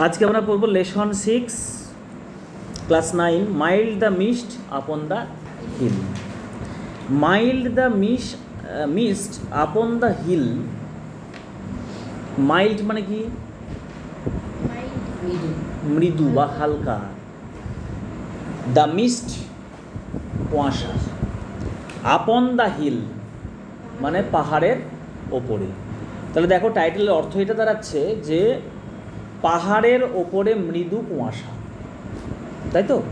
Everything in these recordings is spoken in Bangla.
আজকে আমরা পড়ব lesson six, class nine, mild the mist upon the hill. Mild the miss mist upon the hill. Mild মানে কি? মৃদু বা হালকা। দ্য মিস্ট কুয়াশা। আপন দ্য হিল মানে পাহাড়ের ওপরে। তাহলে দেখো টাইটেলের অর্থ এটা দাঁড়াচ্ছে যে পাহাড়ের ওপরে মৃদু কুয়াশা। তাই তো?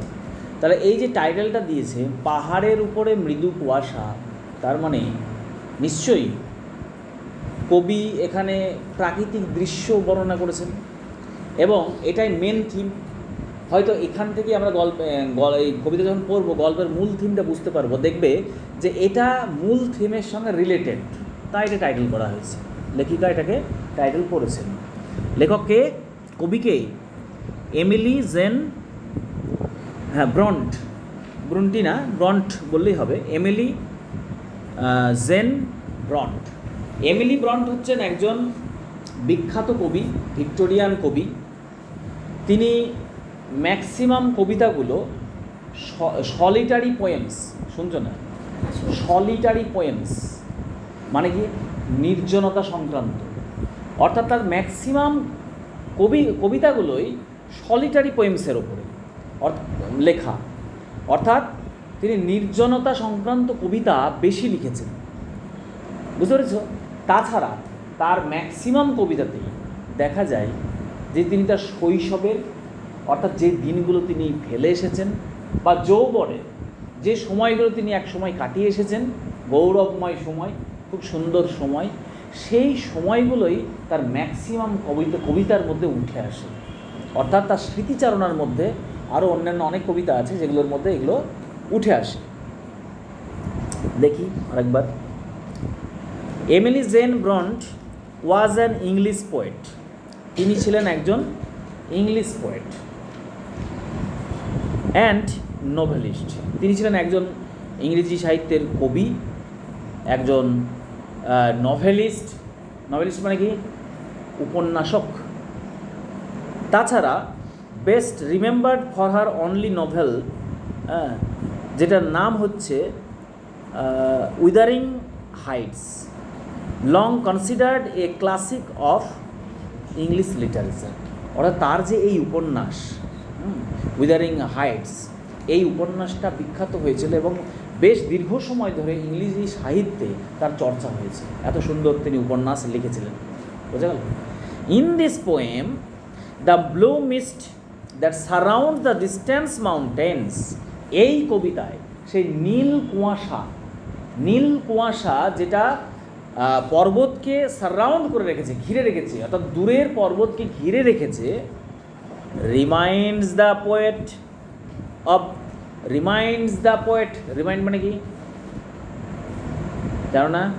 তাহলে এই যে টাইটেলটা দিয়েছে, পাহাড়ের উপরে মৃদু কুয়াশা, তার মানে নিশ্চয়ই কবি এখানে প্রাকৃতিক দৃশ্য বর্ণনা করেছেন। এবং এটাই মেন থিম হয়তো এখান থেকে আমরা গল্প এই কবিতা যখন পড়ব, গল্পের মূল থিমটা বুঝতে পারব। দেখবে যে এটা মূল থিমের সঙ্গে রিলেটেড তাই এটা টাইটেল করা হয়েছে। লেখিকা এটাকে টাইটেল করেছেন। লেখককে কবিকে? এমিলি জেন হ্যাঁ ব্রন্ট। ব্রন্টি না, ব্রন্ট বললেই হবে। Emily Jane, Bronte. Emily Bronte হচ্ছেন একজন বিখ্যাত কবি, ভিক্টোরিয়ান কবি। তিনি ম্যাক্সিমাম কবিতাগুলো সলিটারি পোয়েমস, শুনছো না? সলিটারি পোয়েমস মানে কি? নির্জনতা সংক্রান্ত। অর্থাৎ তার ম্যাক্সিমাম কবি, কবিতাগুলোই সলিটারি পোয়েমসের ওপরে লেখা। অর্থাৎ তিনি নির্জনতা সংক্রান্ত কবিতা বেশি লিখেছেন। বুঝতে পেরেছ? তাছাড়া তার ম্যাক্সিমাম কবিতাতেই দেখা যায় যে তিনি তার শৈশবের, অর্থাৎ যে দিনগুলো তিনি ফেলে এসেছেন বা যৌবনে, যে সময়গুলো তিনি এক সময় কাটিয়ে এসেছেন, গৌরবময় সময়, খুব সুন্দর সময় সেই সময়গুলোই তার ম্যাক্সিমাম কবিতা, কবিতার মধ্যে উঠে আসে। অর্থাৎ তার স্মৃতিচারণার মধ্যে আরও অন্যান্য অনেক কবিতা আছে যেগুলোর মধ্যে এগুলো উঠে আসে। দেখি আরেকবার। Emily Jane Bronte was an English poet. তিনি ছিলেন একজন ইংলিশ পোয়েট। And novelist. তিনি ছিলেন একজন ইংরেজি সাহিত্যের কবি, একজন নভেলিস্ট নভেলিস্ট মানে কি? উপন্যাসক। তাছাড়া best remembered for her only novel যেটার নাম হচ্ছে Wuthering Heights long considered a classic of English literature অর্থাৎ তার যে এই উপন্যাস উইদারিং হাইটস এই উপন্যাসটা বিখ্যাত হয়েছিল এবং বেশ দীর্ঘ সময় ধরে ইংরেজি সাহিত্যে তার চর্চা হয়েছে। এত সুন্দর তিনি উপন্যাস লিখেছিলেন। বোঝা গেল? In this poem the blue mist that surround the distance mountains এই কবিতায় সেই নীল কুয়াশা নীল কুয়াশা যেটা পর্বতকে সারাউন্ড করে রেখেছে, ঘিরে রেখেছে, অর্থাৎ দূরের পর্বতকে ঘিরে রেখেছে reminds the poet of reminds the poet remind মানে কি? জানো না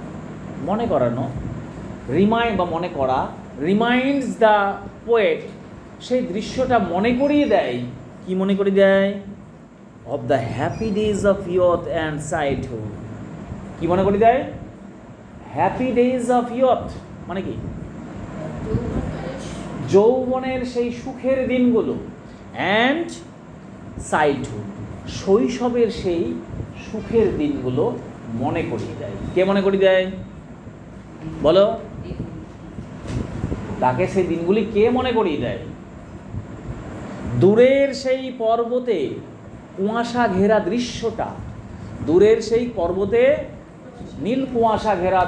মনে করানো। রিমাইন্ড বা মনে করা। রিমাইন্ডস দ্য পোয়েট সেই দৃশ্যটা মনে করিয়ে দেয়। কি মনে করিয়ে দেয়? Of the happy days of youth and childhood কি মনে করিয়ে দেয়? হ্যাপি ডেজ অফ ইয়থ মানে কি? যৌবনের সেই সুখের দিনগুলো। অ্যান্ড চাইল্ডহুড শৈশবের সেই সুখের দিনগুলো মনে করিয়ে দেয়। কে মনে করিয়ে দেয়? বলো। তাকে সেই দিনগুলি কে মনে করিয়ে দেয়? দূরের সেই পর্বতে কুয়াশা ঘেরা দৃশ্যটা, দূরের সেই পর্বতে নীল কুয়াশা ঘেরা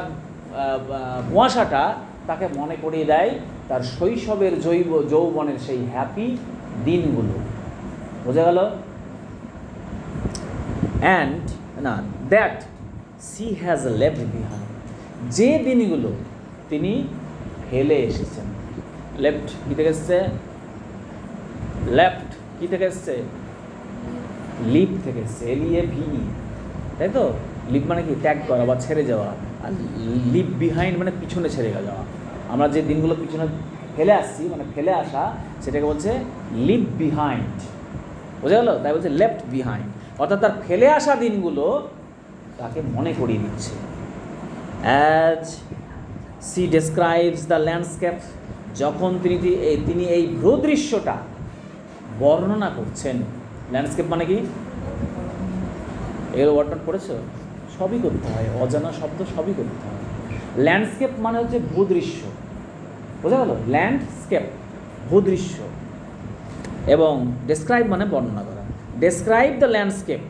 কুয়াশাটা তাকে মনে করিয়ে দেয় তার শৈশবের জৈব যৌবনের সেই হ্যাপি দিনগুলো। বোঝা গেল? অ্যান্ড না that she has left behind যে দিনগুলো তিনি ফেলে এসেছেন। লেফট কী থেকে এসছে? লেফট কী থেকে এসছে? লিপ থেকে এসছে। এলিয়ে ভি তাই তো? লিপ মানে কি? ত্যাগ করা বা ছেড়ে যাওয়া। আর লিপ বিহাইন্ড মানে পিছনে ছেড়ে যাওয়া। আমরা যে দিনগুলো পিছনে ফেলে আসছি মানে ফেলে আসা, সেটাকে বলছে লিপ বিহাইন্ড বোঝা গেল? তাই বলছে লেফট বিহাইন্ড অর্থাৎ তার ফেলে আসা দিনগুলো তাকে মনে করিয়ে দিচ্ছে। As she describes the landscape যখন তিনি তিনি এই ভূদৃশ্যটা বর্ণনা করছেন ল্যান্ডস্কেপ মানে কি? এগুলো ওয়ার্ড করেছ সবই করতে হয়, অজানা শব্দ সবই করতে হয়। ল্যান্ডস্কেপ মানে হচ্ছে ভূদৃশ্য। বোঝা গেল? ল্যান্ডস্কেপ ভূদৃশ্য। এবং ডেসক্রাইব মানে বর্ণনা ডেসক্রাইব দ্য ল্যান্ডস্কেপ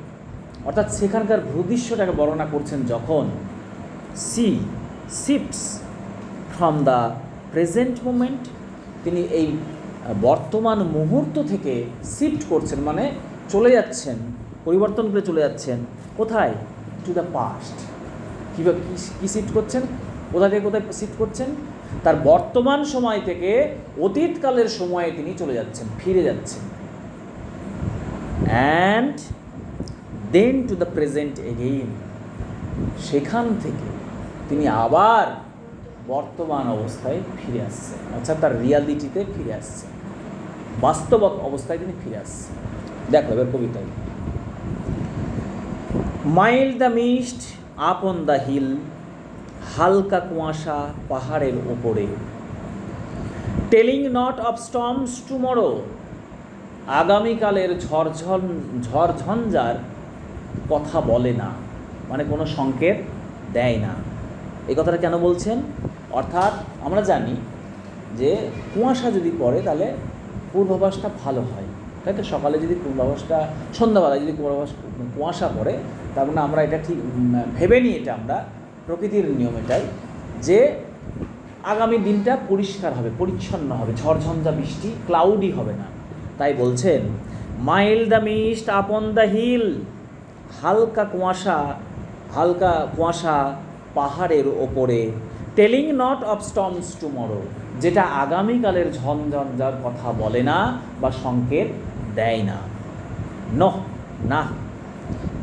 অর্থাৎ সেখানকার ভূদৃশ্যটাকে বর্ণনা করছেন যখন she shifts from the present moment. তিনি এই বর্তমান মুহূর্ত থেকে শিফট করছেন মানে চলে যাচ্ছেন, পরিবর্তন করে চলে যাচ্ছেন। কোথায়? টু দ্য পাস্ট কীভাবে কী শিফট করছেন? কোথা থেকে কোথায় শিফট করছেন? তার বর্তমান সময় থেকে অতীতকালের সময়ে তিনি চলে যাচ্ছেন, ফিরে যাচ্ছেন। And then to the present again সেখান থেকে তিনি আবার বর্তমান অবস্থায় ফিরে আসছেন। অর্থাৎ তার রিয়ালিটিতে ফিরে আসছেন। বাস্তব অবস্থায় তিনি ফিরে আসছেন। দেখো এবার কবিতায়। Mild the mist up on the hill, হালকা কুয়াশা পাহাড়ের ওপরে। Telling not of storms tomorrow আগামীকালের ঝড়ঝন ঝড়ঝঞ্ঝার কথা বলে না। মানে কোনো সংকেত দেয় না। এই কথাটা কেন বলছেন? অর্থাৎ আমরা জানি যে কুয়াশা যদি পড়ে তাহলে পূর্বাভাসটা ভালো হয়। তাই তো? সকালে যদি পূর্বাভাসটা সন্ধ্যাবেলায় যদি পূর্বাভাস কুয়াশা পড়ে, তার মানে আমরা এটা ঠিক ভেবে নিই এটা আমরা, প্রকৃতির নিয়ম এটাই যে আগামী দিনটা পরিষ্কার হবে, পরিচ্ছন্ন হবে। ঝড়ঝঞ্ঝা বৃষ্টি ক্লাউডি হবে না। তাই বলছেন mild the mist upon the hill হালকা কুয়াশা হালকা কুয়াশা পাহাড়ের ওপরে। Telling not of storms tomorrow যেটা আগামীকালের ঝঞ্ঝঞ্ঝার কথা বলে না বা সংকেত দেয় না। ন no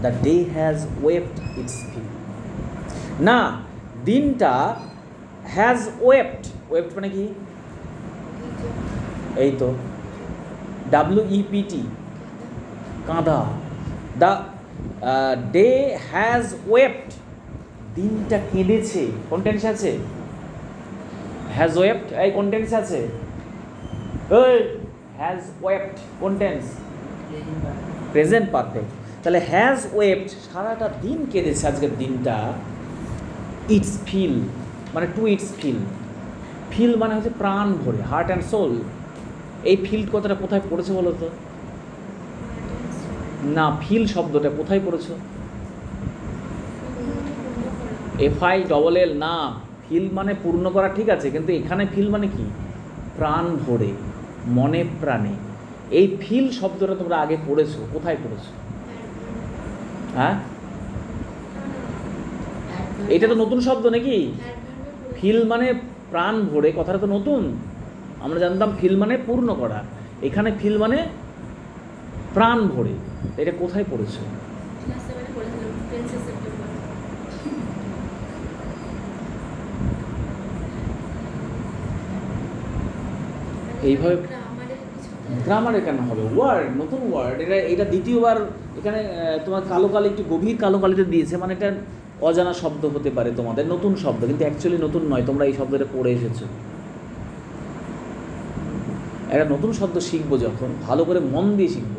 the day has wept its fill না দিনটা হ্যাজ ওয়েপ্ট ওয়েপ্ট মানে কি? এই তো। ডাব্লিউ ইপিটি কাঁধা দ্য ডে হ্যাজ ওয়েপ্ট দিনটা কেঁদেছে। কোন টেন্স আছে? হ্যাজ ওয়েপ্ট এই কোন টেন্স আছে? হ্যাজ ওয়েপ্ট কোন টেন্স প্রেজেন্ট পারফেক্ট তাহলে হ্যাজ ওয়েপ্ট সারাটা দিন কেঁদেছে আজকের দিনটা। ইটস ফিল মানে টু ইটস ফিল ফিল মানে হচ্ছে প্রাণ ভরে হার্ট অ্যান্ড সোল এই ফিল্ড কথাটা কোথায় পড়েছে বলো তো? না ফিল শব্দটা কোথায় পড়েছো? এফ আই ডবল এল না ফিল মানে পূর্ণ করা ঠিক আছে, কিন্তু এখানে ফিল মানে কি? প্রাণ ভরে, মনে প্রাণে। এই ফিল শব্দটা তোমরা আগে পড়েছো, কোথায় পড়েছো? হ্যাঁ? এটা তো নতুন শব্দ নাকি? ফিল মানে প্রাণ ভরে, কথাটা তো নতুন। আমরা জানতাম ফিল মানে পূর্ণ করা। এখানে ফিল মানে প্রাণ ভরে। এটা কোথায় পড়েছে? এইভাবে গ্রামারে কেন হবে? ওয়ার্ড নতুন ওয়ার্ড এটা এটা দ্বিতীয়বার এখানে তোমার কালো কালি একটু গভীর কালো কালিতে দিয়েছে মানে এটা অজানা শব্দ হতে পারে তোমাদের, নতুন শব্দ। কিন্তু অ্যাকচুয়ালি নতুন নয়, তোমরা এই শব্দটা পড়ে এসেছ। একটা নতুন শব্দ শিখব যখন, ভালো করে মন দিয়ে শিখব।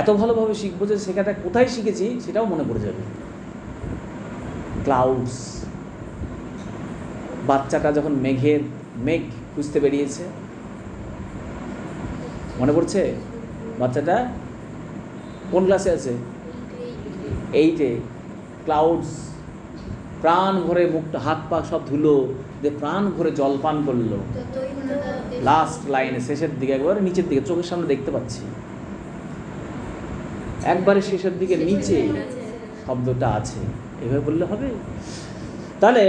এত ভালোভাবে শিখব যে সেখানটা কোথায় শিখেছি সেটাও মনে পড়ে যাবে। ক্লাউডস বাচ্চাটা যখন মেঘের মেঘ খুঁজতে বেরিয়েছে, মনে পড়ছে? বাচ্চাটা কোন ক্লাসে আছে? এইটে ক্লাউডস প্রাণ ভরে মুখটা হাত পা সব ধুলো যে প্রাণ ভরে জল পান করল। লাস্ট লাইনে শেষের দিকে একবারে নিচের দিকে চোখের সামনে দেখতে পাচ্ছি। একবারে শেষের দিকে নিচে শব্দটা আছে। এভাবে বললে হবে? তাহলে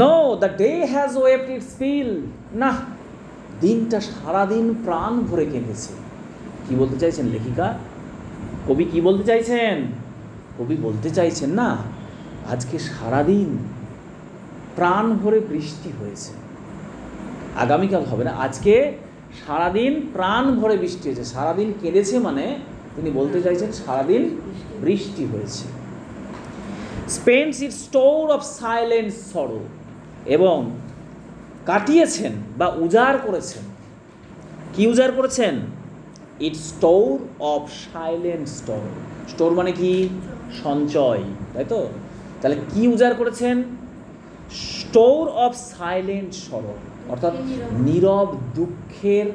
no the day has wept its fill না দিনটা সারাদিন প্রাণ ভরে কেঁদেছে। কি বলতে চাইছেন লেখিকা? কবি কি বলতে চাইছেন? কবি বলতে চাইছেন না। আজকে সারাদিন প্রাণ ভরে বৃষ্টি হয়েছে। আগামীকাল হবে না। আজকে সারাদিন প্রাণ ভরে বৃষ্টি হয়েছে। সারাদিন কেঁদেছে মানে তিনি বলতে চাইছেন সারাদিন বৃষ্টি হয়েছে। Spends it store of silent sorrow এবং কাটিয়েছেন বা উজাড় করেছেন। কি উজাড় করেছেন? It store of silent store store মানে কি? সঞ্চয়, তাই তো? তাহলে কি উজাড় করেছেন? স্টোর অফ সাইলেন্ট সরব অর্থাৎ নীরব দুঃখের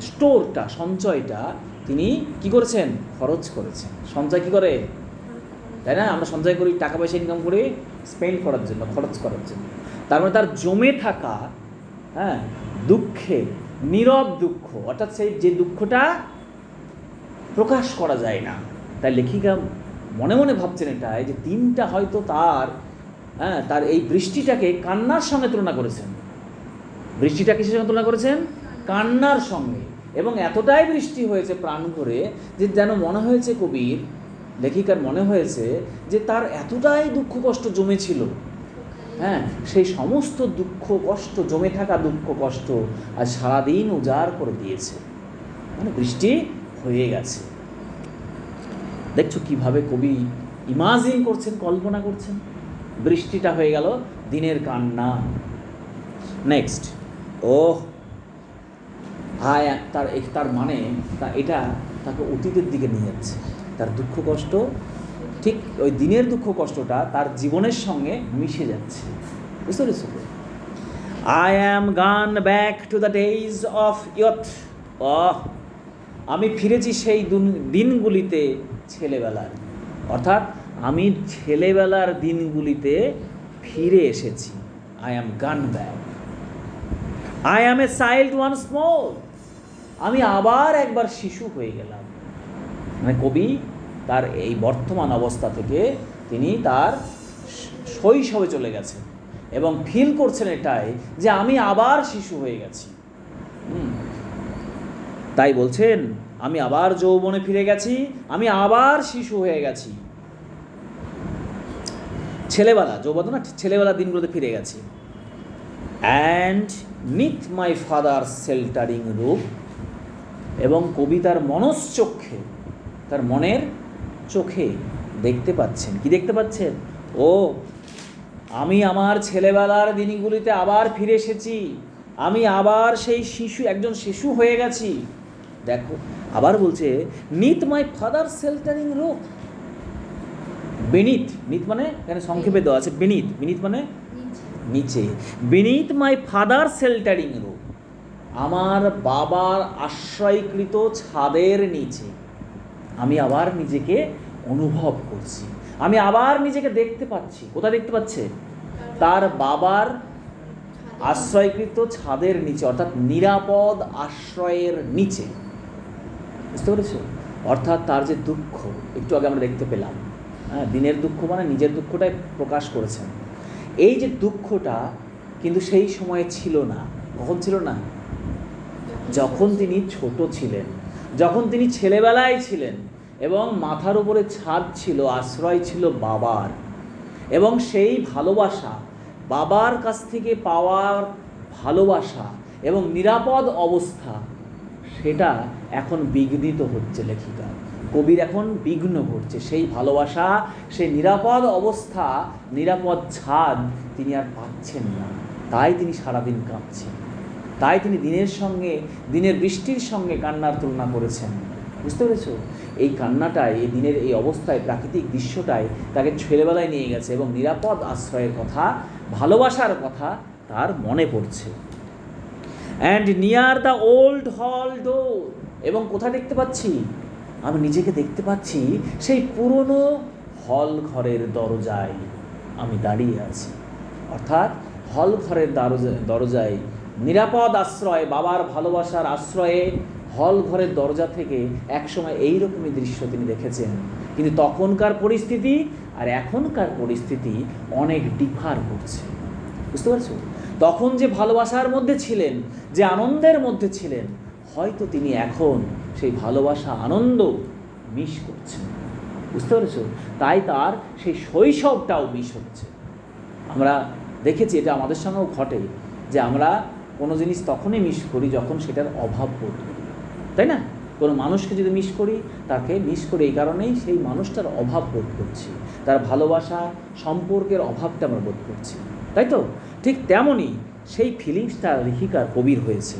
স্টোরটা সঞ্চয়টা তিনি কি করেছেন? খরচ করেছেন। সঞ্চয় কি করে? তাই না? আমরা সঞ্চয় করি টাকা পয়সা ইনকাম করে স্পেন্ড করার জন্য খরচ করার জন্য। তার মানে তার জমে থাকা হ্যাঁ দুঃখে নীরব দুঃখ অর্থাৎ সেই যে দুঃখটা প্রকাশ করা যায় না। তাই লেখিকা মনে মনে ভাবছেন এটাই যে দিনটা হয়তো তার হ্যাঁ তার এই বৃষ্টিটাকে কান্নার সঙ্গে তুলনা করেছেন। বৃষ্টিটা কিসের সঙ্গে তুলনা করেছেন? কান্নার সঙ্গে। এবং এতটাই বৃষ্টি হয়েছে প্রাণ ভরে যে যেন মনে হয়েছে কবির, লেখিকার মনে হয়েছে যে তার এতটাই দুঃখ কষ্ট জমেছিল। হ্যাঁ সেই সমস্ত দুঃখ কষ্ট, জমে থাকা দুঃখ কষ্ট আজ সারাদিন উজাড় করে দিয়েছে। মানে বৃষ্টি হয়ে গেছে। দেখছ কীভাবে কবি ইমাজিন করছেন, কল্পনা করছেন? বৃষ্টিটা হয়ে গেল, দিনের কান্না। নেক্সট ও আয় তার তার মানে তা এটা তাকে অতীতের দিকে নিয়ে যাচ্ছে। তার দুঃখ কষ্ট, ঠিক ওই দিনের দুঃখ কষ্টটা তার জীবনের সঙ্গে মিশে যাচ্ছে। বুঝতে পেরেছ I am gone back to the days of youth আমি ফিরেছি সেই দুন- দিনগুলিতে ছেলেবেলার। অর্থাৎ আমি ছেলেবেলার দিনগুলিতে ফিরে এসেছি। I am gone back I am a child once more আমি আবার একবার শিশু হয়ে গেলাম। মানে কবি তার এই বর্তমান অবস্থা থেকে তিনি তার শৈশবে চলে গেছেন এবং ফিল করছেন এটাই যে আমি আবার শিশু হয়ে গেছি। তাই বলছেন আমি আবার যৌবনে ফিরে গেছি, আমি আবার শিশু হয়ে গেছি। ছেলেবেলা, যৌবন না ছেলেবেলা দিনগুলোতে ফিরে গেছি। And neath my father sheltering roof এবং কবিতার মনশ্চক্ষে, তার মনের চোখে দেখতে পাচ্ছেন। কি দেখতে পাচ্ছেন? ও, আমি আমার ছেলেবেলার দিনগুলিতে আবার ফিরে এসেছি। আমি আবার সেই শিশু, একজন শিশু হয়ে গেছি। দেখো আবার বলছে নিত মাই ফাদার শেল্টারিং রূপ বেনিত নিত মানে এখানে সংক্ষেপে দেওয়া আছে বেনিত বিনীত মানে নিচে। Beneath my father sheltering roof আমার বাবার আশ্রয়কৃত ছাদের নিচে। আমি আবার নিজেকে অনুভব করছি। আমি আবার নিজেকে দেখতে পাচ্ছি। কোথায় দেখতে পাচ্ছে? তার বাবার আশ্রয়কৃত ছাদের নিচে অর্থাৎ নিরাপদ আশ্রয়ের নিচে। বুঝতে পেরেছ? অর্থাৎ তার যে দুঃখ, একটু আগে আমরা দেখতে পেলাম। হ্যাঁ দিনের দুঃখ মানে নিজের দুঃখটাই প্রকাশ করেছেন। এই যে দুঃখটা কিন্তু সেই সময়ে ছিল না। কখন ছিল না? যখন তিনি ছোট ছিলেন, যখন তিনি ছেলেবেলায় ছিলেন এবং মাথার উপরে ছাদ ছিল, আশ্রয় ছিল বাবার। এবং সেই ভালোবাসা, বাবার কাছ থেকে পাওয়ার ভালোবাসা এবং নিরাপদ অবস্থা সেটা এখন বিঘ্নিত হচ্ছে লেখিকা। কবির এখন বিঘ্ন ঘটছে। সেই ভালোবাসা, সেই নিরাপদ অবস্থা, নিরাপদ ছাদ তিনি আর পাচ্ছেন না। তাই তিনি সারাদিন কাঁদছেন তাই তিনি দিনের সঙ্গে, দিনের বৃষ্টির সঙ্গে কান্নার তুলনা করেছেন। বুঝতে পেরেছ? এই কান্নাটায় এই দিনের এই অবস্থায়, প্রাকৃতিক দৃশ্যটায় তাকে ছেলেবেলায় নিয়ে গেছে এবং নিরাপদ আশ্রয়ের কথা, ভালোবাসার কথা তার মনে পড়ছে। And near the old hall door এবং কোথায় দেখতে পাচ্ছি? আমি নিজেকে দেখতে পাচ্ছি সেই পুরনো হল ঘরের দরজায় আমি দাঁড়িয়ে আছি। অর্থাৎ হল ঘরের দরজা, দরজায় নিরাপদ আশ্রয়, বাবার ভালোবাসার আশ্রয়ে হল ঘরের দরজা থেকে একসময় এইরকমই দৃশ্য তিনি দেখেছেন। কিন্তু তখনকার পরিস্থিতি আর এখনকার পরিস্থিতি অনেক ডিফার করছে। বুঝতে পারছ? তখন যে ভালোবাসার মধ্যে ছিলেন, যে আনন্দের মধ্যে ছিলেন, হয়তো তিনি এখন সেই ভালোবাসা, আনন্দ মিস করছেন। বুঝতে পেরেছ? তাই তার সেই শৈশবটাও মিস হচ্ছে। আমরা দেখেছি এটা আমাদের সঙ্গেও ঘটে, যে আমরা কোনো জিনিস তখনই মিস করি যখন সেটার অভাব বোধ করি। তাই না? কোনো মানুষকে যদি মিস করি, তাকে মিস করি এই কারণেই সেই মানুষটার অভাব বোধ করছি। তার ভালোবাসা সম্পর্কের অভাবটা আমরা বোধ করছি। তাই তো? ঠিক তেমনই সেই ফিলিংসটা লেখিকার কবির হয়েছে।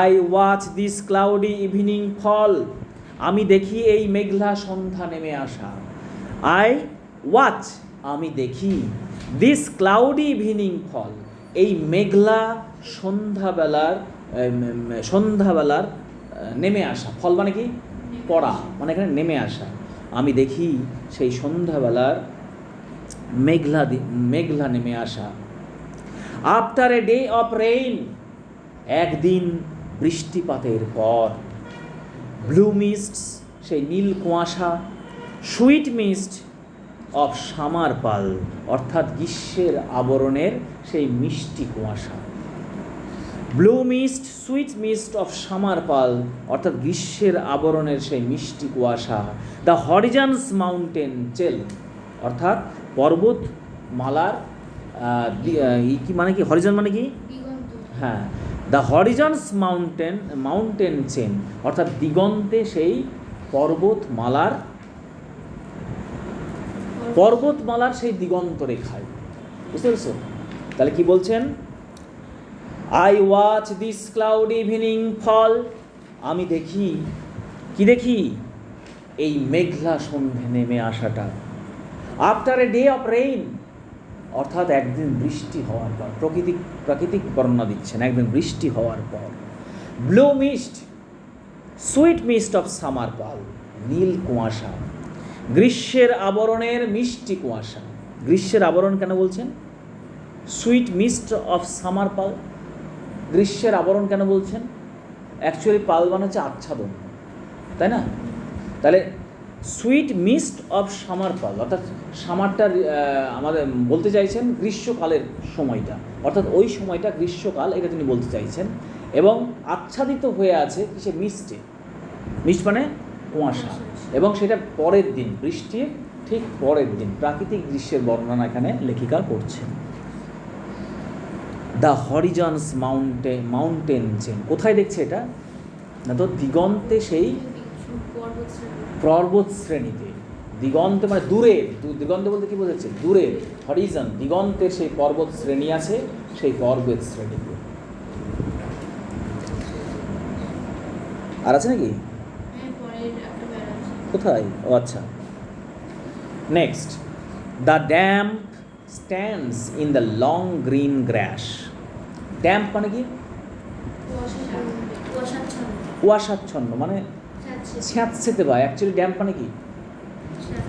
I watch this cloudy evening fall আমি দেখি এই মেঘলা সন্ধ্যা নেমে আসা। আই ওয়াচ আমি দেখি দিস ক্লাউডি ইভিনিং ফল এই মেঘলা সন্ধ্যাবেলার সন্ধ্যাবেলার নেমে আসা। ফল মানে কি? পড়া। মানে এখানে নেমে আসা। আমি দেখি সেই সন্ধ্যাবেলার মেঘলা মেঘলা নেমে আসা। After a day of rain একদিন বৃষ্টিপাতের পর ব্লু মিস্ট সেই নীল কুয়াশা sweet mist of summer pall অর্থাৎ গ্রীষ্মের আবরণের সেই মিষ্টি কুয়াশা। Blue mist sweet mist of summer pall অর্থাৎ গ্রীষ্মের আবরণের সেই মিষ্টি কুয়াশা দ্য হরিজনস মাউন্টেন চেল অর্থাৎ দি- ই কি মানে কি? হরিজন মানে কি? হ্যাঁ। The horizon's mountain mountain chain অর্থাৎ দিগন্তে সেই পর্বতমালার পর্বতমালার সেই দিগন্ত রেখায়। বুঝতে পেরেছ? তাহলে কি বলছেন? I watch this cloud evening fall আমি দেখি কি দেখি? এই মেঘলা সন্ধে নেমে আসাটা। After a day of rain অর্থাৎ একদিন বৃষ্টি হওয়ার পর প্রকৃতিক প্রাকৃতিক বর্ণনা দিচ্ছেন, একদিন বৃষ্টি হওয়ার পর। Blue mist sweet mist of summer pall নীল কুয়াশা। গ্রীষ্মের আবরণের মিষ্টি কুয়াশা। গ্রীষ্মের আবরণ কেন বলছেন? Sweet mist of summer pall গ্রীষ্মের আবরণ কেন বলছেন? অ্যাকচুয়ালি পাল মানে হচ্ছে আচ্ছাদন, তাই না? তাহলে sweet mist of summer pall, অর্থাৎ সামারটার আমাদের বলতে চাইছেন গ্রীষ্মকালের সময়টা, অর্থাৎ ওই সময়টা গ্রীষ্মকাল, এটা তিনি বলতে চাইছেন, এবং আচ্ছাদিত হয়ে আছে কিসে? মিস্টে মিস্ট মানে কুয়াশা। এবং সেটা পরের দিন বৃষ্টির ঠিক পরের দিন, প্রাকৃতিক দৃশ্যের বর্ণনা এখানে লেখিকা করছেন। The horizon's mount mountain chain কোথায় দেখছে এটা? না তো দিগন্তে সেই পর্বত শ্রেণি শ্রেণীতে দিগন্তে মানে দূরে দিগন্ত বলতে কি বোঝাচ্ছে? দূরে হরিজন দিগন্তের সেই পর্বত শ্রেণি আছে সেই পর্বত শ্রেণীতে আর আছে নাকি? হ্যাঁ কোথায়? ও আচ্ছা। Next the damp stands in the long green grass damp মানে কি? কুয়াশাচ্ছন্ন। মানে স্যাঁতসেতে বা অ্যাকচুয়ালি ড্যাম্প মানে কি?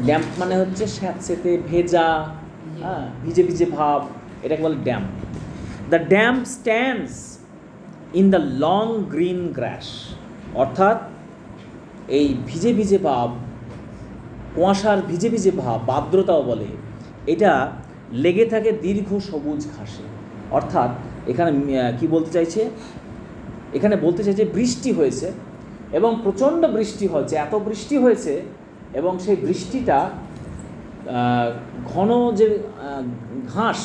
ড্যাম্প মানে হচ্ছে স্যাঁতসেতে ভেজা হ্যাঁ ভিজে ভিজে ভাব এটাকে বলে damp the damp stands in the long green grass অর্থাৎ এই ভিজে ভিজে ভাব কুয়াশার ভিজে ভিজে ভাব আর্দ্রতাও বলে এটা লেগে থাকে দীর্ঘ সবুজ ঘাসে। অর্থাৎ এখানে কি বলতে চাইছে? এখানে বলতে চাইছে বৃষ্টি হয়েছে। এবং প্রচণ্ড বৃষ্টি হয়েছে এত বৃষ্টি হয়েছে এবং সেই বৃষ্টিটা ঘন যে ঘাস,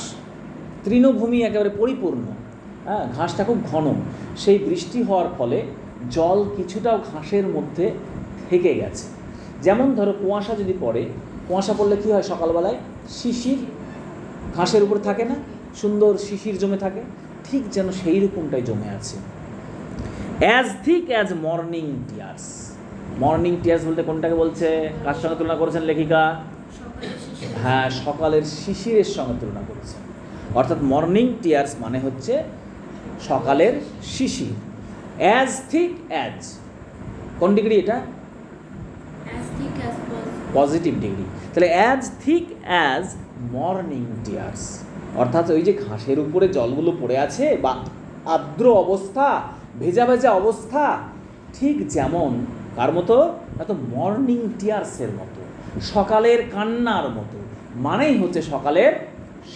তৃণভূমি একেবারে পরিপূর্ণ হ্যাঁ ঘাসটা খুব ঘন, সেই বৃষ্টি হওয়ার ফলে জল কিছুটাও ঘাসের মধ্যে থেকে গেছে। যেমন ধরো কুয়াশা যদি পড়ে, কুয়াশা পড়লে কী হয় সকালবেলায়? শিশির ঘাসের উপর থাকে না? সুন্দর শিশির জমে থাকে, ঠিক যেন সেই রকমটাই জমে আছে। As thick as morning tears morning tears বলতে কোনটাকে বলছে? কার সঙ্গে তুলনা করেছেন লেখিকা? হ্যাঁ সকালের শিশিরের সঙ্গে তুলনা করেছেন। অর্থাৎ মর্নিং টিয়ার্স মানে হচ্ছে সকালের শিশির। অ্যাজ থিক অ্যাজ কোন ডিগ্রি এটা? Positive degree. তাহলে as thick as morning tears অর্থাৎ ওই যে ঘাসের উপরে জলগুলো পড়ে আছে বা আর্দ্র অবস্থা ভেজা ভেজা অবস্থা ঠিক যেমন, কার মতো? না তো মর্নিং টিয়ার্সের মতো, সকালের কান্নার মতো, মানেই হচ্ছে সকালের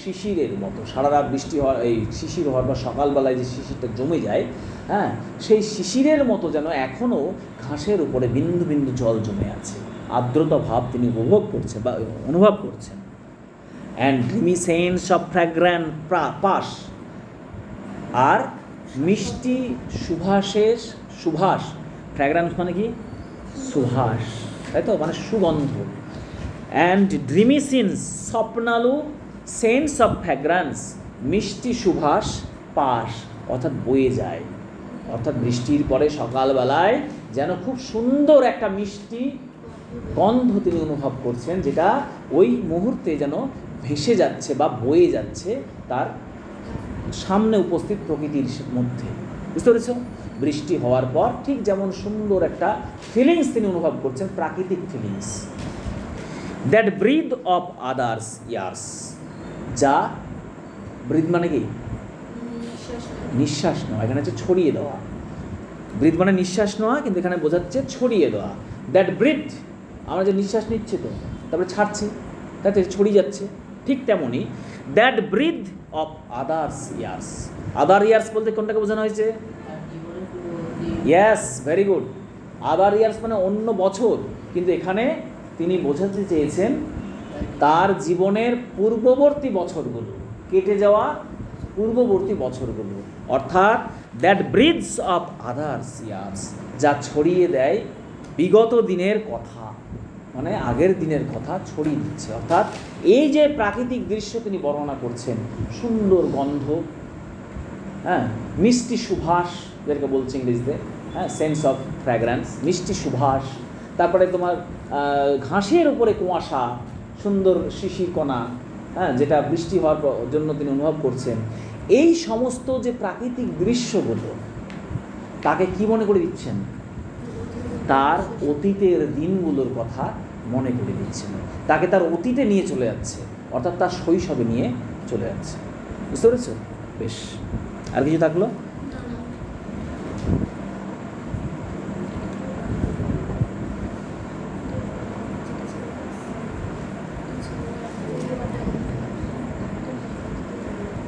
শিশিরের মতো। সারা রাত বৃষ্টি হওয়ার, এই শিশির হওয়ার বা সকালবেলায় যে শিশিরটা জমে যায় হ্যাঁ সেই শিশিরের মতো যেন এখনও ঘাসের উপরে বিন্দু বিন্দু জল জমে আছে। আর্দ্রতা ভাব তিনি উপভোগ করছেন বা অনুভব করছেন। And dreamy scents of fragrant pass আর মিষ্টি সুভাষের সুভাষ ফ্র্যাগ্রান্স মানে কি? সুভাষ, তাই তো? মানে সুগন্ধ। অ্যান্ড ড্রিমি সিন্স স্বপ্নালু সেন্স অফ ফ্র্যাগ্রান্স মিষ্টি সুভাষ পাশ, অর্থাৎ বয়ে যায়। অর্থাৎ বৃষ্টির পরে সকালবেলায় যেন খুব সুন্দর একটা মিষ্টি গন্ধ তিনি অনুভব করছেন, যেটা ওই মুহূর্তে যেন ভেসে যাচ্ছে বা বয়ে যাচ্ছে তার সামনে উপস্থিত প্রকৃতির মধ্যে। বুঝতে পেরেছ? বৃষ্টি হওয়ার পর ঠিক যেমন সুন্দর একটা ফিলিংস তিনি অনুভব করছেন প্রাকৃতিক feelings that breathe of others years যা ব্রিথ মানে কি? নিঃশ্বাস নেওয়া। এখানে হচ্ছে ছড়িয়ে দেওয়া। ব্রিথ মানে নিঃশ্বাস নেওয়া কিন্তু এখানে বোঝাচ্ছে ছড়িয়ে দেওয়া। দ্যাট ব্রিথ আমরা যে নিঃশ্বাস নিচ্ছে তো তারপরে ছাড়ছে তাতে ছড়িয়ে যাচ্ছে ঠিক তেমনই। That breathe of others years other years বলতে কোনটাকে বোঝানো হয়েছে? Yes very good other years মানে অন্য বছর। কিন্তু এখানে তিনি বোঝাতে চেয়েছেন তার জীবনের পূর্ববর্তী বছরগুলো, কেটে যাওয়া পূর্ববর্তী বছরগুলো। অর্থাৎ that breeds of others years যা ছড়িয়ে দেয় বিগত দিনের কথা। মানে আগের দিনের কথা ছড়িয়ে দিচ্ছে। অর্থাৎ এই যে প্রাকৃতিক দৃশ্য তিনি বর্ণনা করছেন, সুন্দর গন্ধ হ্যাঁ মিষ্টি সুভাষ, যেটাকে বলছে ইংরেজিতে হ্যাঁ সেন্স অফ ফ্র্যাগ্রান্স মিষ্টি সুভাষ, তারপরে তোমার ঘাসের উপরে কুয়াশা, সুন্দর শিশির কণা হ্যাঁ যেটা বৃষ্টি হওয়ার জন্য তিনি অনুভব করছেন। এই সমস্ত যে প্রাকৃতিক দৃশ্যগুলো, তাকে কি মনে করে দিচ্ছেন? তার অতীতের দিনগুলোর কথা মনে করে দিচ্ছেন তাকে তার অতীতে নিয়ে চলে যাচ্ছে, অর্থাৎ তার শৈশবে নিয়ে চলে যাচ্ছে। বুঝতে পেরেছ? বেশ। আর কিছু থাকল?